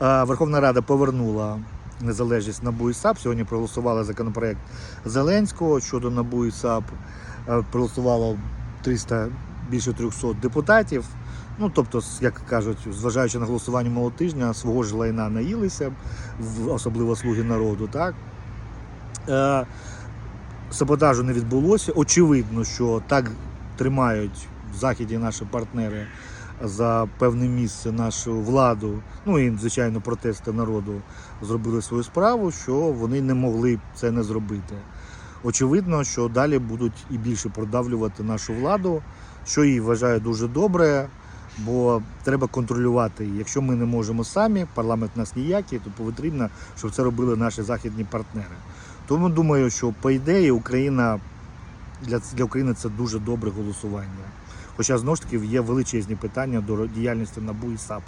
Верховна Рада повернула незалежність НАБУ і САП. Сьогодні проголосували законопроект Зеленського щодо НАБУ і САП. Проголосувало 300, більше 300 депутатів. Ну, тобто, як кажуть, зважаючи на голосування мого тижня, свого ж лайна наїлися, особливо слуги народу. Так? Саботажу не відбулося. Очевидно, що так тримають в Заході наші партнери за певне місце нашу владу. Ну і, звичайно, протести народу зробили свою справу, що вони не могли це не зробити. Очевидно, що далі будуть і більше продавлювати нашу владу, що її вважаю дуже добре, бо треба контролювати. Якщо ми не можемо самі, парламент нас ніякий, то потрібно, щоб це робили наші західні партнери. Тому думаю, що по ідеї Україна для, для України це дуже добре голосування. Хоча знову ж таки є величезні питання до діяльності НАБУ і САП.